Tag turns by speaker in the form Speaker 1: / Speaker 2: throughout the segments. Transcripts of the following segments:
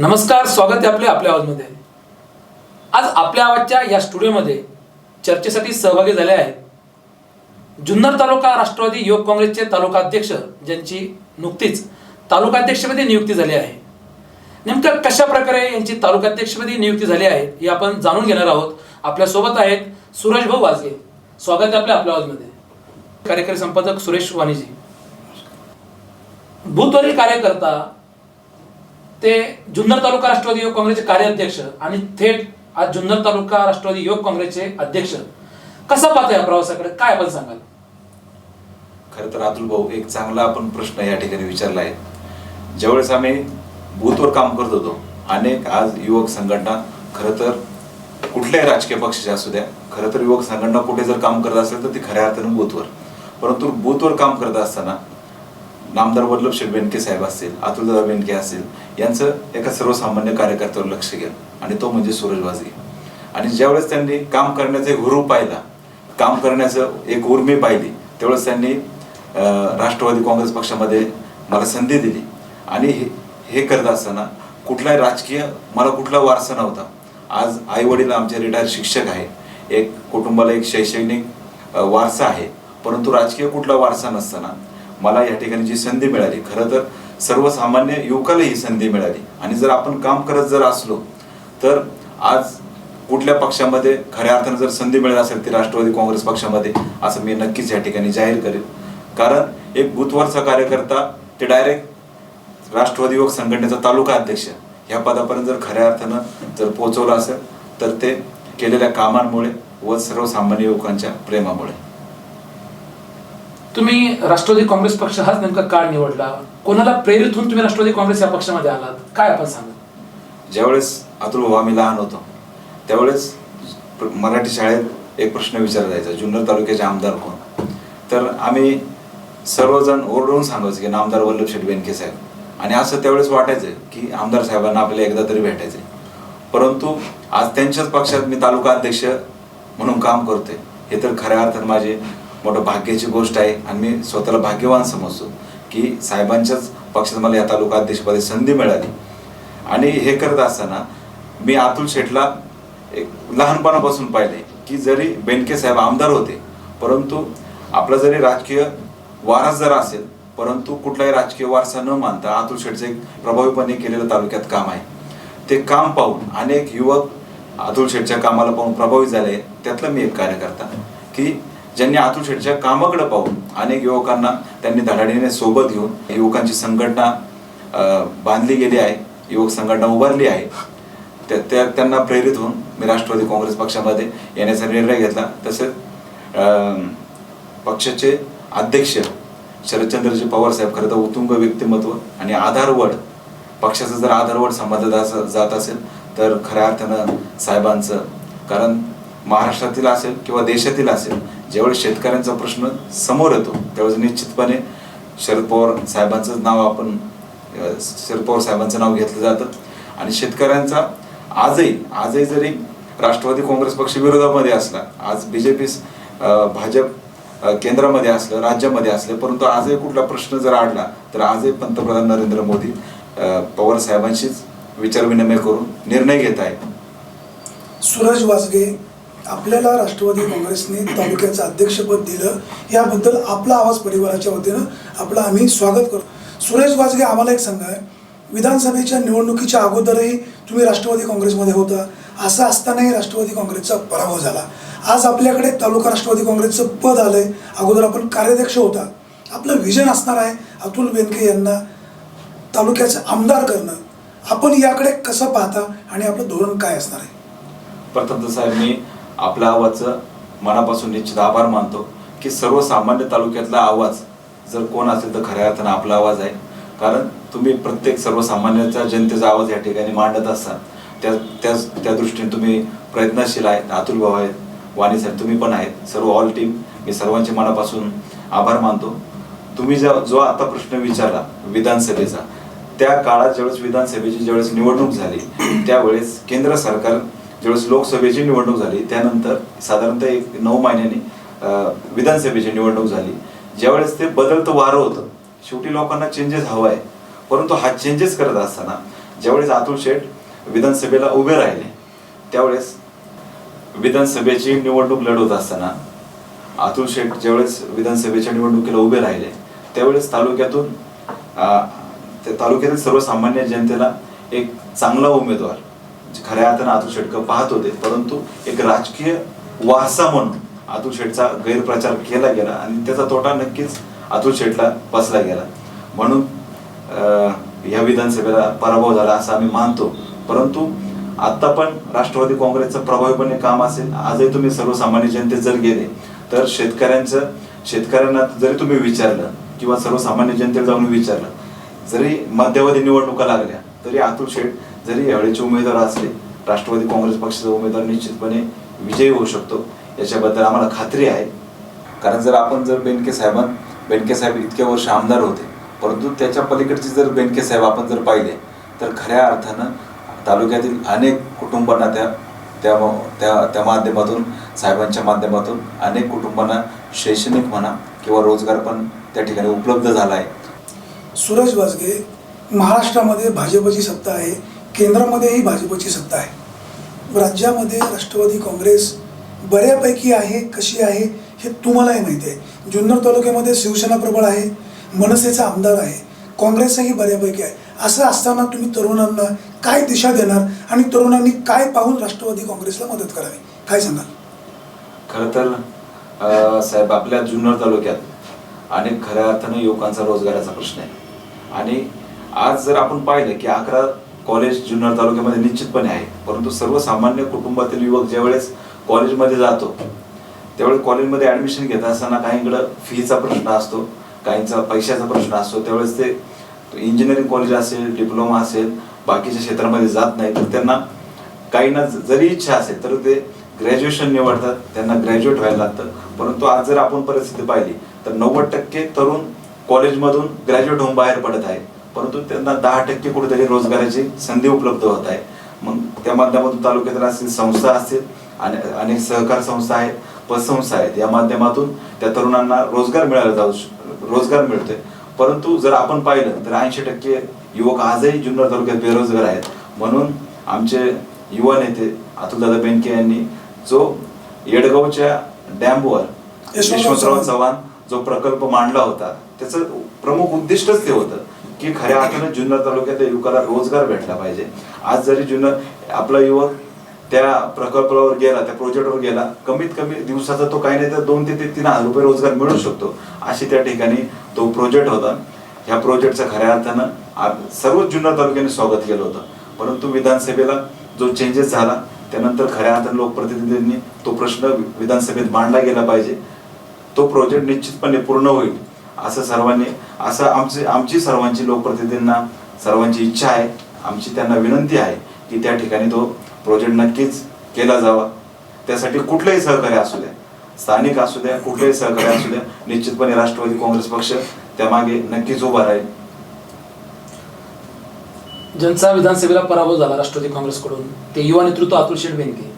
Speaker 1: नमस्कार स्वागत आहे आपले आपल्या आवाजमध्ये. आज आपल्या आवाजच्या या स्टुडिओमध्ये चर्चेसाठी सहभागी झाले आहेत जुन्नर तालुका राष्ट्रवादी युवक काँग्रेसचे तालुका अध्यक्ष ज्यांची नुकतीच तालुकाध्यक्षपदी नियुक्ती झाली आहे. नेमकं कशा प्रकारे यांची तालुकाध्यक्षपदी नियुक्ती झाली आहे हे आपण जाणून घेणार आहोत. आपल्यासोबत आहेत सुरेश भाऊ वाजगे. स्वागत आहे आपल्या आपल्या आवाजमध्ये. कार्यकारी संपादक सुरेश वाणीजी. भूतवरील कार्यकर्ता ते जुन्नर तालुका राष्ट्रवादी युवक काँग्रेसचे कार्याध्यक्ष आणि थेट आज जुन्नर तालुका राष्ट्रवादी युवक काँग्रेसचे अध्यक्ष. कसा पाहता या प्रवासाकडे? काय आपण सांगाल?
Speaker 2: खरं तर अतुल भाऊ एक चांगला आपण प्रश्न या ठिकाणी विचारला आहे. ज्यावेळेस आम्ही बूथवर काम करत होतो अनेक आज युवक संघटना खरं तर कुठल्याही राजकीय पक्षाच्या असू द्या खरं तर युवक संघटना कुठे जर काम करत असेल तर ती खऱ्या अर्थानं बूथवर. परंतु बूथवर काम करत असताना नामदार वल्लभ शेठ बेनके साहेब असतील अतुलदादा बेनके असतील यांचं एका सर्वसामान्य कार्यकर्त्यावर लक्ष गेलं. आणि तो म्हणजे सूरज वाजगे आणि ज्यावेळेस त्यांनी काम करण्याचा एक हुरू पाहिला काम करण्याचं एक उर्मी पाहिली त्यावेळेस त्यांनी राष्ट्रवादी काँग्रेस पक्षामध्ये मला संधी दिली. आणि हे हे करत असताना कुठलाही राजकीय मला कुठला वारसा नव्हता. आज आई वडील आमचे रिटायर शिक्षक आहे. एक कुटुंबाला एक शैक्षणिक वारसा आहे. परंतु राजकीय कुठला वारसा नसताना मला या ठिकाणी जी संधी मिळाली खरं तर सर्वसामान्य युवकाला ही संधी मिळाली. आणि जर आपण काम करत जर असलो तर आज कुठल्या पक्षामध्ये खऱ्या अर्थानं जर संधी मिळत असेल ती राष्ट्रवादी काँग्रेस पक्षामध्ये असं मी नक्कीच या ठिकाणी जाहीर करेल. कारण एक बुथवरचा कार्यकर्ता ते डायरेक्ट राष्ट्रवादी युवक संघटनेचा तालुका अध्यक्ष ह्या पदापर्यंत जर खऱ्या अर्थानं जर पोहोचवलं असेल तर ते केलेल्या कामांमुळे व सर्वसामान्य युवकांच्या प्रेमामुळे.
Speaker 1: तुम्ही राष्ट्रवादी काँग्रेस पक्ष हाच नेमका काळ निवडला? कोणाला प्रेरित होऊन तुम्ही राष्ट्रवादी काँग्रेस या पक्षामध्ये आलात? काय आपण सांगा
Speaker 2: ज्यावेळेस अतुल भाऊ आम्ही लहान होतो त्यावेळेस मराठी शाळेत एक प्रश्न विचारला जायचा जुन्नर तालुक्याचे आमदार कोण? तर आम्ही सर्वजण ओरडून सांगायचं की आमदार वल्लभ शेठ बेनके साहेब. आणि असं त्यावेळेस वाटायचं की आमदार साहेबांना आपल्याला एकदा तरी भेटायचे परंतु आज त्यांच्याच पक्षात मी तालुका अध्यक्ष म्हणून काम करतोय. हे तर खऱ्या अर्थानं माझे मोठं भाग्याची गोष्ट आहे. आणि मी स्वतःला भाग्यवान समजतो की साहेबांच्याच पक्षात मला या तालुका अध्यक्षपदी संधी मिळाली. आणि हे करत असताना मी अतुल शेठला एक लहानपणापासून पाहिले की जरी बेनके साहेब आमदार होते परंतु आपला जरी राजकीय वारस जर असेल परंतु कुठलाही राजकीय वारसा न मानता अतुल शेठचं एक प्रभावीपणे केलेलं तालुक्यात काम आहे. ते काम पाहून अनेक युवक अतुल शेठच्या कामाला पाहून प्रभावित झाले. त्यातलं मी एक कार्यकर्ता की ज्यांनी अतुल शेठच्या कामाकडे पाहून अनेक युवकांना त्यांनी धडाडीने सोबत घेऊन युवकांची संघटना बांधली गेली आहे. युवक संघटना उभारली आहे. त्या त्या त्यांना प्रेरित होऊन मी राष्ट्रवादी काँग्रेस पक्षामध्ये येण्याचा निर्णय घेतला. तसेच अं, पक्षाचे अध्यक्ष शरदचंद्रजी पवार साहेब खरं तर उत्तुंग व्यक्तिमत्व आणि आधारवड पक्षाचं जर आधारवड समजलं जा- जात असेल तर खऱ्या अर्थानं साहेबांचं कारण महाराष्ट्रातील असेल किंवा देशातील असेल ज्यावेळेस शेतकऱ्यांचा प्रश्न समोर येतो त्यावेळेस निश्चितपणे शरद पवार साहेबांचं नाव आपण शरद पवार साहेबांचं नाव घेतलं जातं. आणि शेतकऱ्यांचा आजही आजही जरी राष्ट्रवादी काँग्रेस पक्ष विरोधामध्ये असला आज बी जे पी भाजप केंद्रामध्ये असलं राज्यामध्ये असलं परंतु आजही कुठला प्रश्न जर आडला तर आजही पंतप्रधान नरेंद्र मोदी पवार साहेबांशीच विचारविनिमय करून निर्णय घेत आहेत.
Speaker 3: सुरज वासगे आपल्याला राष्ट्रवादी काँग्रेसने तालुक्याचं अध्यक्षपद दिलं. याबद्दल आपला आवाज परिवाराच्या वतीनं आपलं आम्ही स्वागत करतो. सुरेश वाजगे आम्हाला एक सांगा. विधानसभेच्या निवडणुकीच्या अगोदरही तुम्ही राष्ट्रवादी काँग्रेसमध्ये होता. असं असतानाही राष्ट्रवादी काँग्रेसचा पराभव झाला. आज आपल्याकडे तालुका राष्ट्रवादी काँग्रेसचं पद आलंय. अगोदर आपण कार्याध्यक्ष होता. आपलं विजन असणार आहे अतुल बेनके यांना तालुक्याचं आमदार करणं. आपण याकडे कसं पाहता आणि आपलं धोरण काय असणार आहे?
Speaker 2: प्रथम साहेब मी आपला आवाजचं मनापासून निश्चित आभार मानतो की सर्वसामान्य तालुक्यातला आवाज जर कोण असेल तर खऱ्या अर्थानं आपला आवाज आहे. कारण तुम्ही प्रत्येक सर्वसामान्याचा जनतेचा आवाज या ठिकाणी मांडत असता त्या त्या त्या दृष्टीने तुम्ही प्रयत्नशील आहेत अतुल भाऊ आहेत वाणी साहेब तुम्ही पण आहेत. सर्व ऑल टीम मी सर्वांचे मनापासून आभार मानतो. तुम्ही जो जो आता प्रश्न विचारला विधानसभेचा त्या काळात ज्यावेळेस विधानसभेची ज्यावेळेस निवडणूक झाली त्यावेळेस केंद्र सरकार ज्यावेळेस लोकसभेची निवडणूक झाली त्यानंतर साधारणतः एक नऊ महिन्यांनी विधानसभेची निवडणूक झाली. ज्यावेळेस ते बदलतं वारं होतं. शेवटी लोकांना चेंजेस हवा आहे परंतु हा चेंजेस करत असताना ज्यावेळेस अतुल शेठ विधानसभेला उभे राहिले त्यावेळेस विधानसभेची निवडणूक लढवत असताना अतुल शेठ ज्यावेळेस विधानसभेच्या निवडणुकीला उभे राहिले त्यावेळेस तालुक्यातून त्या तालुक्यातील सर्वसामान्य जनतेला एक चांगला उमेदवार खऱ्या अर्थानं अतुल शेटकर पाहत होते परंतु एक राजकीय वारसा म्हणून अतुल शेठचा गैरप्रचार केला गेला आणि त्याचा तोटा नक्कीच अतुल शेठला बसला गेला. म्हणून या विधानसभेला पराभव झाला असं आम्ही मानतो. परंतु आता पण राष्ट्रवादी काँग्रेसचं प्रभावीपणे काम असेल आजही तुम्ही सर्वसामान्य जनतेत जर गेले तर शेतकऱ्यांचं शेतकऱ्यांना जरी तुम्ही विचारलं किंवा सर्वसामान्य जनतेला जाऊन विचारलं जरी मध्यावधी निवडणुका लागल्या तरी अतुल शेठ जरी यावेळीचे उमेदवार असले राष्ट्रवादी काँग्रेस पक्षाचा उमेदवार निश्चितपणे विजयी होऊ शकतो. याच्याबद्दल आम्हाला खात्री आहे. कारण जर आपण जर बेनके साहेबां बेनके साहेब इतक्या वर्ष आमदार होते परंतु त्याच्या पलीकडचे जर बेनके साहेब आपण जर पाहिले तर खऱ्या अर्थानं तालुक्यातील अनेक कुटुंबांना त्या त्या त्या त्या माध्यमातून साहेबांच्या माध्यमातून अनेक कुटुंबांना शैक्षणिक म्हणा किंवा रोजगार पण त्या ठिकाणी उपलब्ध झाला आहे.
Speaker 3: सूरज वाजगे महाराष्ट्रामध्ये भाजपची सत्ता आहे. केंद्रामध्येही भाजपची सत्ता आहे. राज्यामध्ये राष्ट्रवादी काँग्रेस बऱ्यापैकी आहे कशी आहे हे तुम्हालाही माहिती आहे. जुन्नर तालुक्यामध्ये शिवसेना प्रबळ आहे मनसेचा आमदार आहे काँग्रेसही बऱ्यापैकी आहे. असं असताना तुम्ही तरुणांना काय दिशा देणार आणि तरुणांनी काय पाहून राष्ट्रवादी काँग्रेसला मदत करावी? काय सांगाल?
Speaker 2: खरं तर साहेब आपल्या जुन्नर तालुक्यात अनेक खऱ्या अर्थानं युवकांचा रोजगाराचा प्रश्न आहे. आणि आज जर आपण पाहिलं की अकरा कॉलेज जुन्नर तालुक्यामध्ये निश्चितपणे आहे. परंतु सर्वसामान्य कुटुंबातील युवक ज्यावेळेस कॉलेजमध्ये जातो त्यावेळेस कॉलेजमध्ये ॲडमिशन घेत असताना काहींकडं फीचा प्रश्न असतो काहींचा पैशाचा प्रश्न असतो. त्यावेळेस ते इंजिनिअरिंग कॉलेज असेल डिप्लोमा असेल बाकीच्या क्षेत्रामध्ये जात नाही तर त्यांना काहींना जरी इच्छा असेल तर ते ग्रॅज्युएशन निवडतात. त्यांना ग्रॅज्युएट व्हायला लागतं. परंतु आज जर आपण परिस्थिती पाहिली तर नव्वद टक्के तरुण कॉलेजमधून ग्रॅज्युएट होऊन बाहेर पडत आहे परंतु त्यांना दहा टक्के कुठेतरी रोजगाराची संधी उपलब्ध होत आहे. मग त्या माध्यमातून तालुक्यातील असतील संस्था असतील आणि अनेक सहकार संस्था आहेत पतसंस्था आहेत या माध्यमातून त्या तरुणांना रोजगार मिळाला जाऊ रोजगार मिळतोय. परंतु जर आपण पाहिलं तर ऐंशी टक्के युवक आजही जुन्नर तालुक्यात बेरोजगार आहेत. म्हणून आमचे युवा नेते अतुलदादा बेनके यांनी जो येडगावच्या डॅमवर
Speaker 3: यशवंतराव. चव्हाण
Speaker 2: जो प्रकल्प मांडला होता त्याचं प्रमुख उद्दिष्टच ते होतं. की खऱ्या अर्थानं जुन्नर तालुक्यातल्या युवकाला रोजगार भेटला पाहिजे. आज जरी जुन्नर आपला युवक त्या प्रकल्पावर गेला त्या प्रोजेक्टवर गेला कमीत कमी दिवसाचा तो काही नाही तर दोन ते तीन हजार रुपये रोजगार मिळू शकतो. अशी त्या ठिकाणी तो प्रोजेक्ट होता. ह्या प्रोजेक्टचं खऱ्या अर्थानं सर्वच सर्व जुन्नर तालुक्याने स्वागत केलं होतं. परंतु विधानसभेला जो चेंजेस झाला त्यानंतर खऱ्या अर्थानं लोकप्रतिनिधींनी तो प्रश्न विधानसभेत मांडला गेला पाहिजे. तो प्रोजेक्ट निश्चितपणे पूर्ण होईल असं सर्वांनी असं आमचे आमची सर्वांची लोकप्रतिनिधींना सर्वांची इच्छा आहे. आमची त्यांना विनंती आहे की त्या ठिकाणी तो प्रोजेक्ट नक्कीच केला जावा. त्यासाठी कुठलंही सहकार्य असू द्या. स्थानिक असू द्या कुठलंही सहकार्य असू द्या. निश्चितपणे राष्ट्रवादी काँग्रेस पक्ष त्यामागे नक्कीच उभा राहील.
Speaker 1: ज्यांचा विधानसभेला पराभव झाला राष्ट्रवादी काँग्रेसकडून ते युवा नेतृत्व अतुल शेठ बेनके.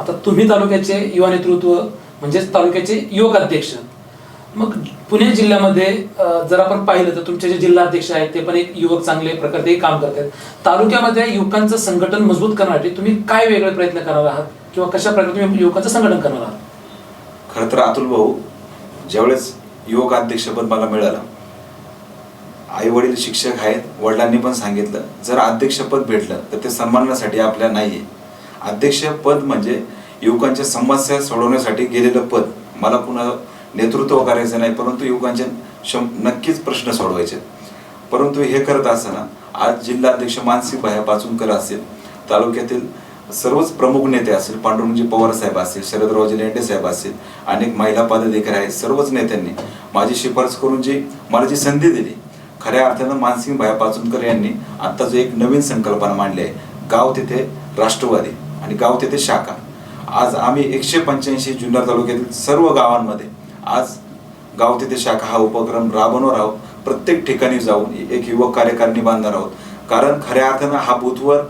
Speaker 1: आता तुम्ही तालुक्याचे युवा नेतृत्व म्हणजेच तालुक्याचे युवक अध्यक्ष. मग पुणे जिल्ह्यामध्ये जर आपण पाहिलं तर तुमचे जे जिल्हा अध्यक्ष आहेत ते पण एक युवक चांगले प्रकारे काम करतात. तालुक्यामध्ये युवकांचं संघटन मजबूत करण्यासाठी तुम्ही काय वेगळे प्रयत्न करणार आहात? किंवा कशा प्रकारे तुम्ही युवकांचं संघटन करणार आहात?
Speaker 2: खरं तर अतुल भाऊ ज्यावेळेस युवक अध्यक्षपद मला मिळालं आई वडील शिक्षक आहेत वडिलांनी पण सांगितलं जर अध्यक्षपद भेटलं तर ते सन्मानासाठी आपल्या नाही आहे अध्यक्षपद म्हणजे युवकांच्या समस्या सोडवण्यासाठी गेलेलं पद. मला पुन्हा नेतृत्व करायचं नाही परंतु युवकांचे शं नक्कीच प्रश्न सोडवायचे. परंतु हे करत असताना आज जिल्हाध्यक्ष मानसिक भाया पाचूनकर असेल तालुक्यातील सर्वच प्रमुख नेते असतील पांडुरंगजी पवार साहेब असतील शरदरावजी लेंडे साहेब असतील अनेक महिला पदाधिकारी आहेत सर्वच नेत्यांनी माझी शिफारस करून जी मला जी संधी दिली खऱ्या अर्थानं मानसिंग भाया पाचुनकर यांनी आत्ता जो एक नवीन संकल्पना मांडली आहे. गाव तिथे राष्ट्रवादी आणि गाव तिथे शाखा. आज आम्ही एकशे पंच्याऐंशी जुन्नर तालुक्यातील सर्व गावांमध्ये आज गाव तिथे शाखा हा उपक्रम राबवणार आहोत. प्रत्येक ठिकाणी जाऊन एक युवक कार्यकारिणी बांधणार आहोत. कारण खऱ्या अर्थानं हा बूथवर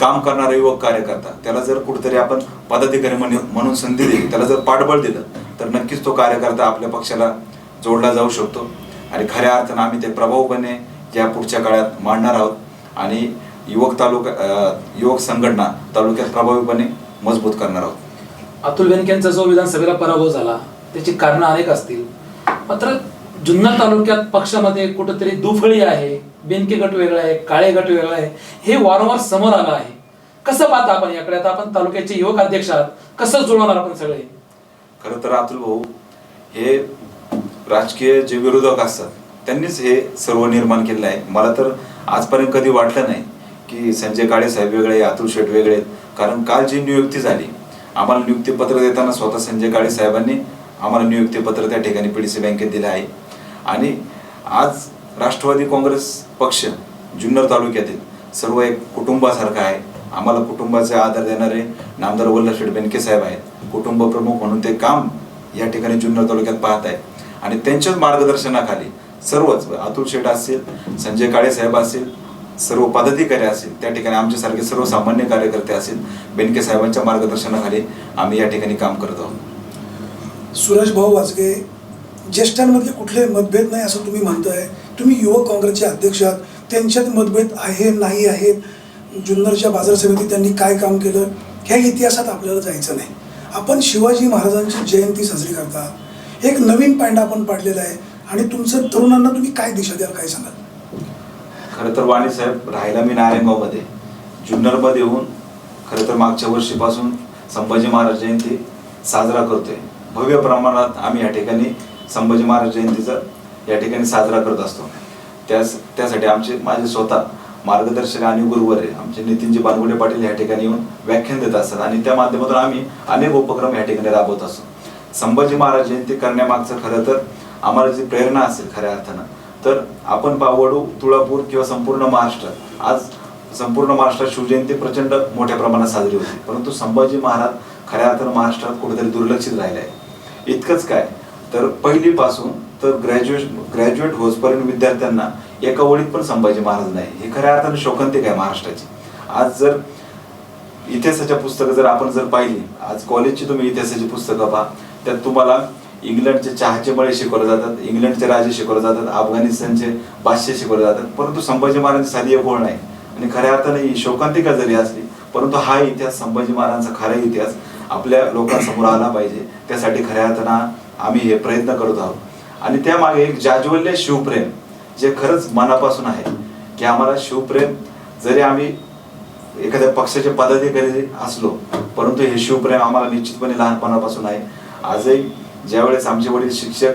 Speaker 2: काम करणारा युवक कार्यकर्ता त्याला जर कुठेतरी आपण पदाधिकारी म्हणू- म्हणून संधी दिली त्याला जर पाठबळ दिलं तर नक्कीच तो कार्यकर्ता आपल्या पक्षाला जोडला जाऊ शकतो. आणि खऱ्या अर्थानं आम्ही ते प्रभावपणे या पुढच्या काळात मांडणार आहोत. आणि युवक तालुका युवक संघटना तालुक्यात प्रभावीपणे मजबूत करणार आहोत.
Speaker 1: अतुल वेनकेंचा जो विधानसभेला पराभव झाला त्याची कारणं अनेक असतील. मात्र जुन्नर तालुक्यात पक्षामध्ये कुठंतरी दुफळी आहे बेनके गट वेगळा आहे काळे गट वेगळा आहे हे वारंवार समोर आलं आहे. कसं पाहता आपण याकडे? आता आपण तालुक्याचे युवक अध्यक्ष आहात कसं जुळवणार आपण सगळे?
Speaker 2: खरं तर अतुल भाऊ हे राजकीय जे विरोधक असतात त्यांनीच हे सर्व निर्माण केलेलं आहे. मला तर आजपर्यंत कधी वाटलं नाही की संजय काळे साहेब वेगळे अतुल शेठ वेगळे कारण काल जी नियुक्ती झाली आम्हाला नियुक्तीपत्र देताना स्वतः संजय काळे साहेबांनी आम्हाला नियुक्तीपत्र त्या ठिकाणी पी डी सी बँकेत दिलं आहे. आणि आज राष्ट्रवादी काँग्रेस पक्ष जुन्नर तालुक्यातील सर्व एक कुटुंबासारखा आहे. आम्हाला कुटुंबाचे आधार देणारे नामदार वल्लभशेठ बेनके साहेब आहेत. कुटुंब प्रमुख म्हणून ते काम या ठिकाणी जुन्नर तालुक्यात पाहत आहे आणि त्यांच्याच मार्गदर्शनाखाली सर्वच अतुल शेठ असतील संजय काळे साहेब असतील सर्व पदाधिकारी असतील त्या ठिकाणी आमच्यासारखे सर्वसामान्य कार्यकर्ते असतील बेनके साहेबांच्या मार्गदर्शनाखाली आम्ही या ठिकाणी काम करत आहोत.
Speaker 3: सुरेश भाऊ वाजगे ज्येष्ठांमधले कुठले मतभेद नाही असं तुम्ही म्हणताय. तुम्ही युवक काँग्रेसचे अध्यक्ष आहात. त्यांच्यात मतभेद आहे नाही आहेत? जुन्नरच्या बाजार समितीत त्यांनी काय काम केलं? ह्या इतिहासात आपल्याला जायचं नाही. आपण शिवाजी महाराजांची जयंती साजरी करता. एक नवीन पांडा आपण पाडलेला आहे. आणि तुमचं तरुणांना तुम्ही काय दिशा द्याल काय सांगाल?
Speaker 2: खरं तर वाणी साहेब राहायला मी नारायणगावमध्ये. जुन्नरमध्ये येऊन खरं तर मागच्या वर्षीपासून संभाजी महाराज जयंती साजरा करतोय. भव्य प्रमाणात आम्ही या ठिकाणी संभाजी महाराज जयंतीचा या ठिकाणी साजरा करत असतो. त्यास त्यासाठी आमचे माझे स्वतः मार्गदर्शक आणि गुरुवर आहे. आमचे नितीनजी बानगुडे पाटील या ठिकाणी येऊन व्याख्यान देत असतात आणि त्या माध्यमातून आम्ही अनेक उपक्रम या ठिकाणी राबवत असतो. संभाजी महाराज जयंती करण्यामागचं खरं तर आम्हाला जी प्रेरणा असेल खऱ्या अर्थानं तर आपण पावडू तुळापूर किंवा संपूर्ण महाराष्ट्र आज संपूर्ण महाराष्ट्रात शिवजयंती प्रचंड मोठ्या प्रमाणात साजरी होती. परंतु संभाजी महाराज खऱ्या अर्थानं महाराष्ट्रात कुठेतरी दुर्लक्षित राहिलं आहे इतकंच काय तर पहिलीपासून तर ग्रॅज्युएट ग्रॅज्युएट होजपर्यंत विद्यार्थ्यांना एका ओळीत पण संभाजी महाराज नाही. हे खऱ्या अर्थानं शोकांतिक आहे महाराष्ट्राची. आज जर इतिहासाच्या पुस्तकं जर आपण जर पाहिली आज कॉलेजची तुम्ही इतिहासाची पुस्तकं पहा त्यात तुम्हाला इंग्लंडचे चहाचे मळे शिकवले जातात इंग्लंडचे राजे शिकवले जातात अफगाणिस्तानचे बादशे शिकवले जातात परंतु संभाजी महाराजांची साधी एक ओळ नाही. आणि खऱ्या अर्थाने ही शोकांतिका जरी असली परंतु हा इतिहास संभाजी महाराजांचा खरा इतिहास आपल्या लोकांसमोर आला पाहिजे. त्यासाठी खऱ्या अर्थानं आम्ही हे प्रयत्न करत आहोत. आणि त्यामागे एक जाज्वल्य शिवप्रेम जे खरंच मनापासून आहे की आम्हाला शिवप्रेम जरी आम्ही एखाद्या पक्षाचे पदाधिकारी असलो परंतु हे शिवप्रेम आम्हाला निश्चितपणे लहानपणापासून आहे. आजही ज्यावेळेस आमचे वडील शिक्षक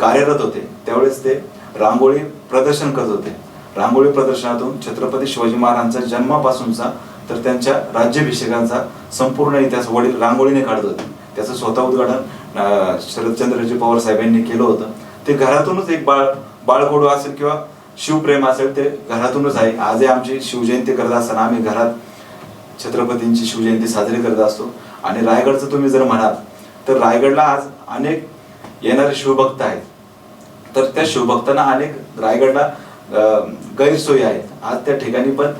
Speaker 2: कार्यरत होते त्यावेळेस ते रांगोळी प्रदर्शन करत होते. रांगोळी प्रदर्शनातून छत्रपती शिवाजी महाराजांचा जन्मापासूनचा तर त्यांच्या राज्याभिषेकांचा संपूर्ण इतिहास वडील रांगोळीने काढत होते. त्याचं स्वतः उद्घाटन शरदचंद्रजी पवार साहेब यांनी केलं होतं. ते घरातूनच एक बाळ बाळकोडू असेल किंवा शिवप्रेम असेल ते घरातूनच आहे. आजही आमची शिवजयंती करत असताना आम्ही घरात छत्रपतींची शिवजयंती साजरी करत असतो. आणि रायगडचं तुम्ही जर म्हणाल तर रायगडला आज अनेक येणारे शिवभक्त आहेत. तर त्या शिवभक्तांना अनेक रायगडला गैरसोयी आहेत. आज त्या ठिकाणी पण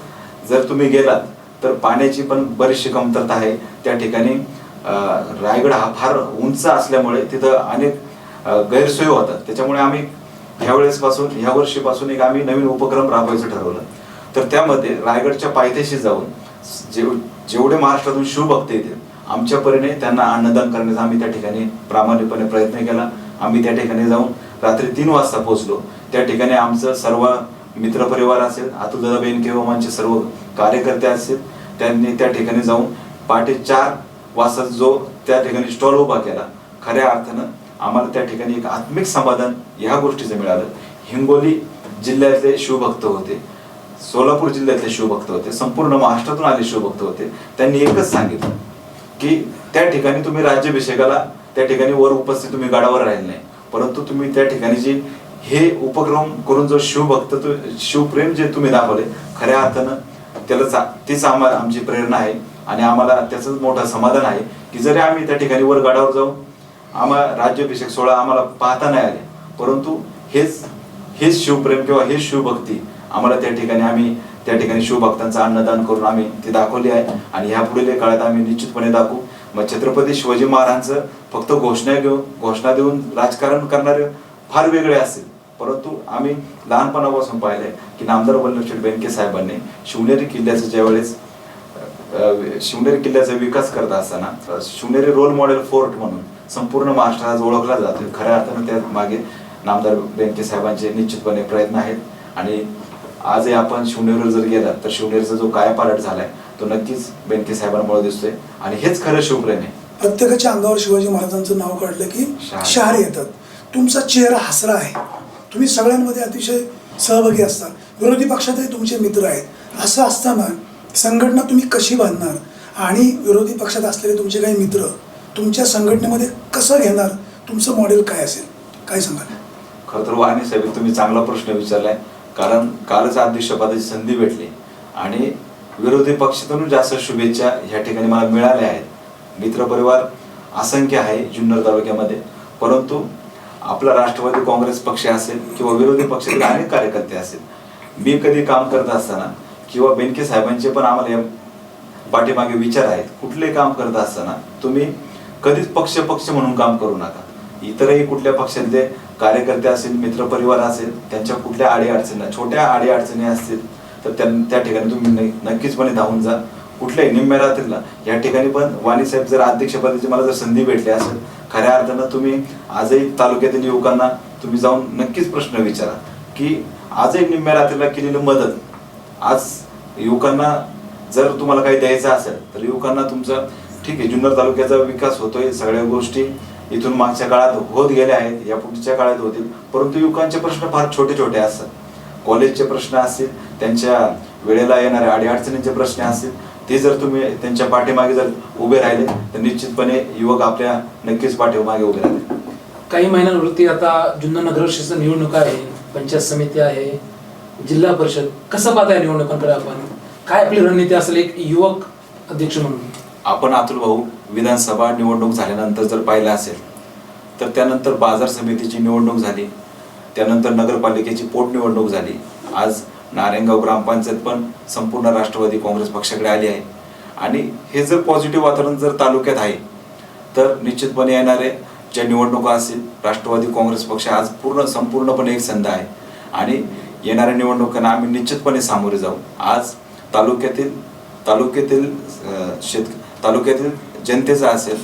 Speaker 2: जर तुम्ही गेलात तर पाण्याची पण बरीचशी कमतरता आहे. त्या ठिकाणी रायगड हा फार उंच असल्यामुळे तिथं अनेक गैरसोयी होतात. त्याच्यामुळे आम्ही ह्या वेळेसपासून ह्या वर्षीपासून एक आम्ही नवीन उपक्रम राबवायचं ठरवलं. तर त्यामध्ये रायगडच्या पायथ्याशी जाऊन जेव जेवढे महाराष्ट्रातून शिवभक्त येतील आमच्या परीने त्यांना अन्नदान करण्याचा आम्ही त्या ठिकाणी प्रामाणिकपणे प्रयत्न केला. आम्ही त्या ठिकाणी जाऊन रात्री तीन वाजता पोहोचलो. त्या ठिकाणी आमचं सर्व मित्रपरिवार असेल अतुलदादा बेनके ओमांचे सर्व कार्यकर्ते असतील त्यांनी त्या ठिकाणी जाऊन पहाटे चार वाजता जो त्या ठिकाणी स्टॉल उभा केला खऱ्या अर्थानं आम्हाला त्या ठिकाणी एक आत्मिक समाधान ह्या गोष्टीचं मिळालं. हिंगोली जिल्ह्यातले शिवभक्त होते सोलापूर जिल्ह्यातले शिवभक्त होते संपूर्ण महाराष्ट्रातून आले शिवभक्त होते. त्यांनी एकच सांगितलं की त्या ठिकाणी तुम्ही राज्याभिषेकाला त्या ठिकाणी वर उपस्थित तुम्ही गडावर राहिले नाही. परंतु तुम्ही त्या ठिकाणी जी हे उपक्रम करून जो शिवभक्त शिवप्रेम जे तुम्ही दाखवले खऱ्या अर्थानं त्याला चा- तीच आम्हाला आमची प्रेरणा आहे. आणि आम्हाला त्याचं मोठं समाधान आहे की जरी आम्ही त्या ठिकाणी वर गडावर जाऊ आम्हाला राज्याभिषेक सोहळा आम्हाला पाहता नाही आले. परंतु हेच हेच शिवप्रेम किंवा हेच शिवभक्ती आम्हाला त्या ठिकाणी आम्ही त्या ठिकाणी शिवभक्तांचं अन्नदान करून आम्ही ते दाखवले आहे. आणि ह्या पुढील काळात आम्ही निश्चितपणे दाखवू. मग छत्रपती शिवाजी महाराजांचं फक्त घोषणा घेऊन घोषणा देऊन राजकारण करणारे फार वेगळे असेल. परंतु आम्ही लहानपणापासून पाहिलंय की नामदार वल्लभशेठ बेनके साहेबांनी शिवनेरी किल्ल्याचं ज्यावेळेस शिवनेरी किल्ल्याचा विकास करत असताना शिवनेरी रोल मॉडेल फोर्ट म्हणून संपूर्ण महाराष्ट्रात आज ओळखला जातो. खऱ्या अर्थानं त्या मागे नामदार बेनके साहेबांचे निश्चितपणे प्रयत्न आहेत. आणि आजही आपण शिवनेरीवर जर गेला तर शिवनेरीचा जो कायापालट झालाय तो नक्कीच बेनके साहेबांमुळे दिसतोय. आणि हेच खरं शिवप्रेम आहे.
Speaker 3: प्रत्येकाच्या अंगावर शिवाजी महाराजांचं नाव काढलं की.
Speaker 2: शहारे
Speaker 3: येतात. तुमचा चेहरा हसरा आहे. तुम्ही सगळ्यांमध्ये अतिशय सहभागी असता. विरोधी पक्षातही तुमचे मित्र आहेत. असं असताना संघटना तुम्ही कशी बांधणार? आणि विरोधी पक्षात असलेले तुमचे काही मित्र तुमच्या संघटनेमध्ये कसं घेणार? तुमचं मॉडेल काय असेल? काय सांगाल?
Speaker 2: खरं तर वाणी साहेब तुम्ही चांगला प्रश्न विचारलाय. कारण कालच अध्यक्षपदाची संधी भेटली. आणि विरोधी पक्षातून जास्त शुभेच्छा ह्या ठिकाणी मला मिळाल्या आहेत. मित्रपरिवार असंख्य आहे जुन्नर तालुक्यामध्ये. परंतु आपला राष्ट्रवादी काँग्रेस पक्ष असेल किंवा विरोधी पक्षातील अनेक कार्यकर्ते असेल मी कधी काम करत असताना किंवा बेनके साहेबांचे पण आम्हाला पाठीमागे विचार आहेत कुठले काम करत असताना तुम्ही कधीच पक्ष पक्ष म्हणून काम करू नका. इतरही कुठल्या पक्षातले कार्यकर्ते असेल मित्रपरिवार असेल त्यांच्या कुठल्या आडी अडचणी छोट्या आडी अडचणी असतील तर त्या त्या ठिकाणी तुम्ही नक्कीचपणे धावून जा. कुठल्याही निम्म्या रात्रीला. या ठिकाणी पण वाणी साहेब जर अध्यक्षपदाची मला जर संधी भेटली असेल खऱ्या अर्थानं तुम्ही आजही तालुक्यातील युवकांना तुम्ही जाऊन नक्कीच प्रश्न विचारा की आजही निम्म्या रात्रीला केलेली मदत आज युवकांना जर तुम्हाला काही द्यायचं असेल तर युवकांना तुमचं ठीक आहे जुन्नर तालुक्याचा विकास होतोय सगळ्या गोष्टी इथून मागच्या काळात होत गेल्या आहेत या पुढच्या काळात होतील परंतु युवकांचे प्रश्न फार छोटे छोटे असतात. कॉलेजचे प्रश्न असतील त्यांच्या वेळेला येणाऱ्या अडीअडचणींचे प्रश्न असतील ते जर तुम्ही त्यांच्या पाठीमागे जर उभे राहिले तर निश्चितपणे युवक आपल्या नक्कीच पाठीमागे उभे राहतील.
Speaker 1: काही महिन्यांवरती आता जुन्नर नगरपरिषद निवडणूक आहे पंचायत समिती आहे जिल्हा परिषद कसं पाहताय निवडणुकांकडे आपण? काय आपली रणनीती असेल एक युवक अध्यक्ष म्हणून?
Speaker 2: आपण अतुल भाऊ विधानसभा निवडणूक झाल्यानंतर जर पाहिलं असेल तर त्यानंतर बाजार समितीची निवडणूक झाली त्यानंतर नगरपालिकेची पोटनिवडणूक झाली. आज नारायणगाव ग्रामपंचायत पण संपूर्ण राष्ट्रवादी काँग्रेस पक्षाकडे आली आहे. आणि हे जर पॉझिटिव्ह वातावरण जर तालुक्यात आहे तर निश्चितपणे येणारे ज्या निवडणुका असतील राष्ट्रवादी काँग्रेस पक्ष आज पूर्ण संपूर्णपणे एक संध आहे. आणि येणाऱ्या निवडणुकांना आम्ही निश्चितपणे सामोरे जाऊ. आज तालुक्यातील तालुक्यातील शेत तालुक्यातील जनतेचा असेल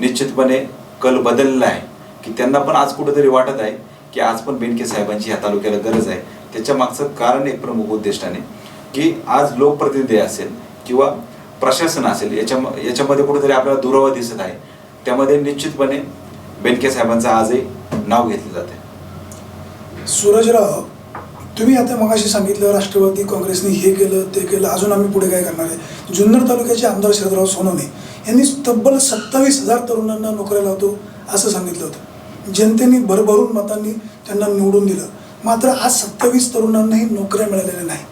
Speaker 2: निश्चितपणे कल बदललेला आहे की त्यांना पण आज कुठेतरी वाटत आहे की आज पण बेनके साहेबांची ह्या तालुक्याला गरज आहे. त्याच्या मागचं कारण एक प्रमुख उद्दिष्टाने की आज लोकप्रतिनिधी असेल किंवा प्रशासन असेल याच्या याच्यामध्ये कुठेतरी आपल्याला दुरावा दिसत आहे. त्यामध्ये निश्चितपणे बेनके साहेबांचं आजही नाव घेतलं जाते
Speaker 3: सूरजराव तुम्ही आता मगाशी सांगितलं राष्ट्रवादी काँग्रेसने हे केलं ते केलं अजून आम्ही पुढे काय करणार आहे? जुन्नर तालुक्याचे आमदार शरदराव सोनवणे यांनी तब्बल सत्तावीस हजार तरुणांना नोकऱ्या लावतो असं सांगितलं होतं. जनतेने भरभरून मतांनी त्यांना निवडून दिलं. मात्र आज सत्तावीस तरुणांनाही नोकऱ्या मिळालेल्या नाही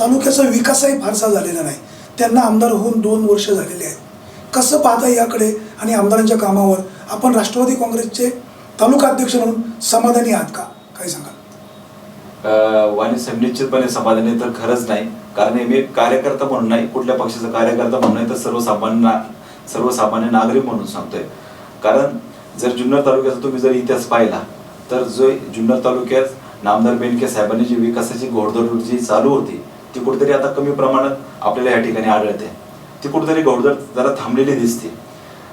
Speaker 3: तालुक्याचा विकासही फारसा झालेला नाही. त्यांना आमदार होऊन दोन वर्ष झालेले आहेत. कसं पाहता याकडे आणि आमदारांच्या कामावर आपण राष्ट्रवादी काँग्रेसचे तालुका अध्यक्ष म्हणून समाधानी आहात का? काय सांगाल?
Speaker 2: वाणी साहेब निश्चितपणे समाधानी तर खरंच नाही. कारण मी एक कार्यकर्ता म्हणून नाही कुठल्या पक्षाचा कार्यकर्ता म्हणून नाही तर सर्वसामान्य सर्वसामान्य नागरिक म्हणून सांगतोय. कारण जर जुन्नर तालुक्याचा तुम्ही जर इतिहास पाहिला तर जो जुन्नर तालुक्यात नामदार बेनके साहेबांनी जी विकासाची घोडदौड जी चालू होती ती कुठेतरी आता कमी प्रमाणात आपल्याला या ठिकाणी आढळते. ती कुठेतरी घोडदौड जरा थांबलेली दिसते.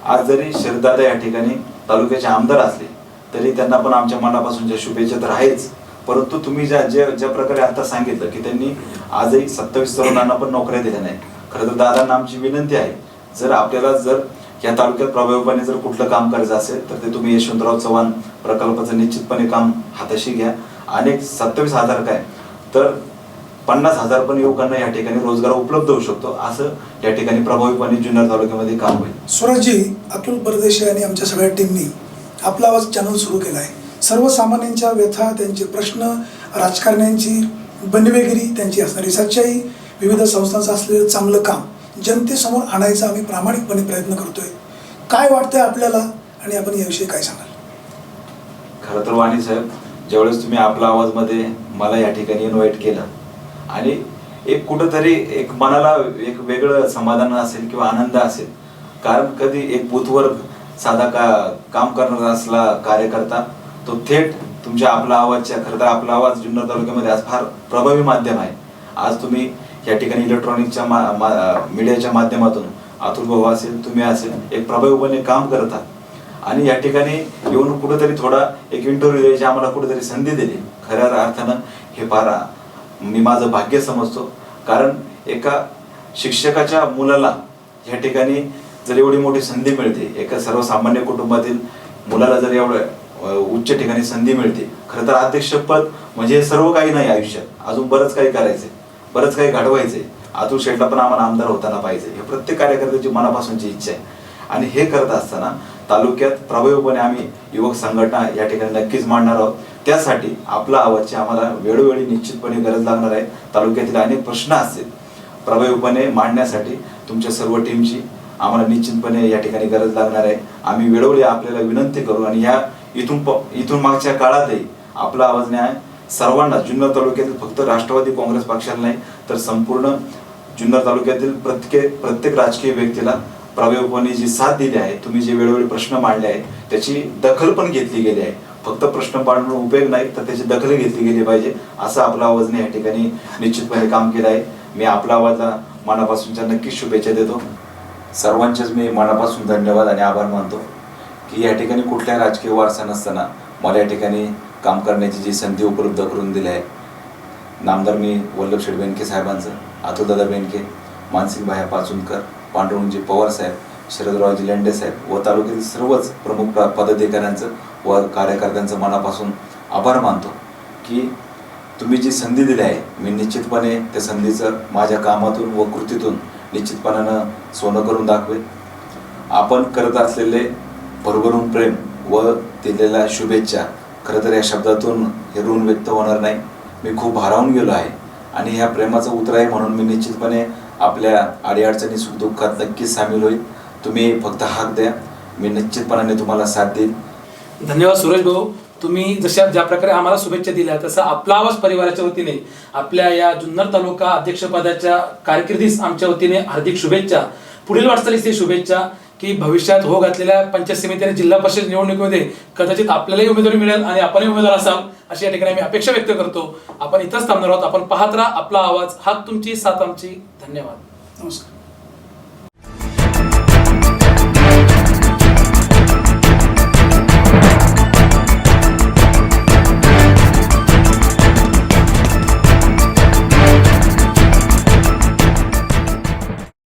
Speaker 2: आज जरी शरदादा या ठिकाणी तालुक्याचे आमदार असले तरी त्यांना पण आमच्या मनापासून ज्या शुभेच्छा तर आहेच. परंतु तुम्ही ज्या ज्या ज्या प्रकारे आता सांगितलं की त्यांनी आजही सत्तावीस तरुणांना पण नोकऱ्या दिल्या नाही खरं तर दादांना आमची विनंती आहे जर आपल्याला जर या तालुक्यात प्रभावीपणे जर कुठलं काम करायचं असेल तर ते तुम्ही यशवंतराव चव्हाण प्रकल्पाचं निश्चितपणे काम हाताशी घ्या. आणि सत्तावीस हजार काय? तर पन्नास हजार पण युवकांना या ठिकाणी रोजगार उपलब्ध होऊ शकतो असं या ठिकाणी प्रभावीपणे जुन्नर तालुक्यामध्ये काम होईल.
Speaker 3: सुरजजी अतुल परदेशी आणि आमच्या सगळ्या टीमनी आपला आवाज चॅनल सुरू केला आहे सर्वसामान्यांच्या व्यथा त्यांचे प्रश्न राजकारण्यांची बनवेगिरी त्यांची असणारी सच्चाई विविध संस्थांचं असलेलं चांगलं काम जनतेसमोर आणायचा आम्ही प्रामाणिकपणे प्रयत्न करतोय. काय वाटतंय आपल्याला? आणि आपण याविषयी काय सांगाल?
Speaker 2: खरं तर वाणी साहेब ज्यावेळेस तुम्ही आपला आवाजमध्ये मला या ठिकाणी इन्व्हाइट केलं आणि एक कुठंतरी एक मनाला एक वेगळं समाधान असेल किंवा आनंद असेल. कारण कधी एक बूथवर साधा का काम करणारा असला कार्यकर्ता तो थेट तुमच्या आपला आवाजच्या खरं तर आपला आवाज जुन्नर तालुक्यामध्ये आज फार प्रभावी माध्यम आहे. आज तुम्ही या ठिकाणी इलेक्ट्रॉनिकच्या मा, मा, मीडियाच्या माध्यमातून अतुल भाऊ असेल तुम्ही असेल एक प्रभावीपणे काम करता आणि या ठिकाणी येऊन कुठेतरी थोडा एक इंटरव्ह्यू द्यायची आम्हाला कुठेतरी संधी दिली. खऱ्या अर्थानं हे फार मी माझं भाग्य समजतो. कारण एका शिक्षकाच्या मुलाला या ठिकाणी जर एवढी मोठी संधी मिळते एका सर्वसामान्य कुटुंबातील मुलाला जर एवढं उच्च ठिकाणी संधी मिळते खरं तर अध्यक्षपद म्हणजे सर्व काही नाही आयुष्यात. अजून बरंच काही करायचंय. बरंच काही घडवायचंय. अतुल शेठला पण आम्हाला आमदार होताना पाहिजे. हे प्रत्येक कार्यकर्त्याची मनापासूनची इच्छा आहे. आणि हे करत असताना तालुक्यात प्रभावीपणे आम्ही युवक संघटना या ठिकाणी नक्कीच मांडणार आहोत. त्यासाठी आपला आवाजची आम्हाला वेळोवेळी निश्चितपणे गरज लागणार आहे. तालुक्यातील अनेक प्रश्न असतील. प्रभावीपणे मांडण्यासाठी तुमच्या सर्व टीमची आम्हाला निश्चितपणे या ठिकाणी गरज लागणार आहे. आम्ही वेळोवेळी आपल्याला विनंती करू आणि या इथून प- इथून मागच्या काळातही आपला आवाज न्याय सर्वांना जुन्नर तालुक्यातील फक्त राष्ट्रवादी काँग्रेस पक्षाला नाही तर संपूर्ण जुन्नर तालुक्यातील प्रत्येक प्रत्येक राजकीय व्यक्तीला प्रभावीपणे जी साथ दिली आहे तुम्ही जे वेळोवेळी प्रश्न मांडले आहेत त्याची दखल पण घेतली गेली आहे. फक्त प्रश्न मांडून उपयोग नाही तर त्याची दखल घेतली गेली पाहिजे असं आपला आवाजने या ठिकाणी निश्चितपणे काम केलं आहे. मी आपला आवाजला मनापासूनच्या नक्कीच शुभेच्छा देतो. सर्वांचेच मी मनापासून धन्यवाद आणि आभार मानतो की या ठिकाणी कुठल्या राजकीय वारसा नसताना मला या ठिकाणी काम करण्याची जी संधी उपलब्ध करून दिली आहे नामदार मी वल्लभ शेठ बेनके साहेबांचं अतुलदादा बेनके मानसिंग भाया पाचुंदकर पांडुरंगजी पवार साहेब शरदरावजी लेंडे साहेब व तालुक्यातील सर्वच प्रमुख प- पदाधिकाऱ्यांचं व कार्यकर्त्यांचं मनापासून आभार मानतो की तुम्ही जी संधी दिली आहे मी निश्चितपणे त्या संधीचं माझ्या कामातून व कृतीतून निश्चितपणानं सोनं करून दाखवेल आपण करत असलेले भरभरून प्रेम व दिलेल्या शुभेच्छा खरं तर या शब्दातून हे ऋण व्यक्त होणार नाही. मी खूप भारावून गेलो आहे आणि ह्या प्रेमाचं उत्तर आहे म्हणून मी निश्चितपणे आपल्या अडीअडचणी सुखदुःखात नक्कीच सामील होईल. तुम्ही फक्त हाक द्या. मी निश्चितपणाने तुम्हाला साथ देईल
Speaker 1: धन्यवाद सुरेश भाऊ. तुम्ही जशा ज्या प्रकारे आम्हाला शुभेच्छा दिल्या तसं आपला आवाज परिवाराच्या वतीने आपल्या या जुन्नर तालुका अध्यक्षपदाच्या कारकिर्दीस आमच्या वतीने हार्दिक शुभेच्छा. पुढील वाटचालीस शुभेच्छा की भविष्यात हो घातलेल्या पंचायत समिती आणि जिल्हा परिषद निवडणुकीमध्ये कदाचित आपल्यालाही उमेदवारी मिळेल आणि आपणही उमेदवार असाल. अशी या ठिकाणी आम्ही अपेक्षा व्यक्त करतो. आपण इथंच थांबणार आहोत. आपण पाहत राहा. आपला आवाज हात तुमची साथ आमची. धन्यवाद.
Speaker 3: नमस्कार.